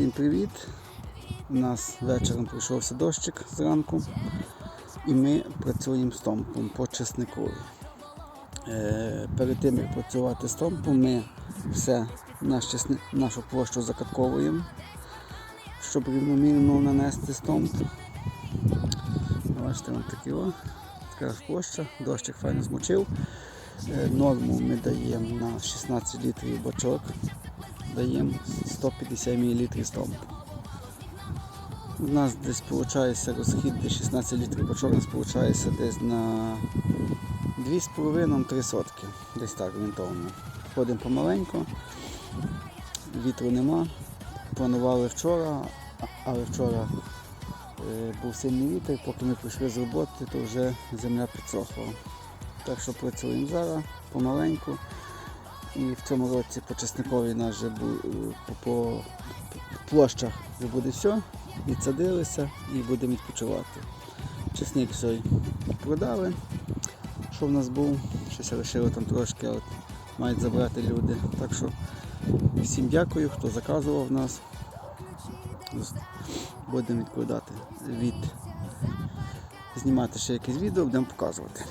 Всім привіт! У нас вечором прийшовся дощик зранку і ми працюємо з томпом по чесникові. Е, перед тим як працювати з томпом, ми все наш чесни- нашу площу закатковуємо, щоб рівномірно нанести стомп. Бачите, ось такі о, така ж площа, дощик файно змочив. Е, Норму ми даємо на 16 літрів бачок, даємо 150 мл стомп. У нас десь виходить розхід десь 16 літрів бачок, у виходить десь на 2,5-3 сотки, десь так орієнтовно. Ходимо помаленьку, вітру нема. Планували вчора, але вчора е, був сильний вітер, поки ми прийшли з роботи, то вже земля підсохла. Так що працюємо зараз помаленьку. І в цьому році по чесникові нас вже бу- по, по площах вже буде все. Відсадилися і будемо відпочивати. Чесник все продали. Що в нас був? Щось лишили там трошки, але мають забрати люди. Так що всім дякую, хто заказував нас. Будемо відкладати від знімати ще якесь відео, будемо показувати.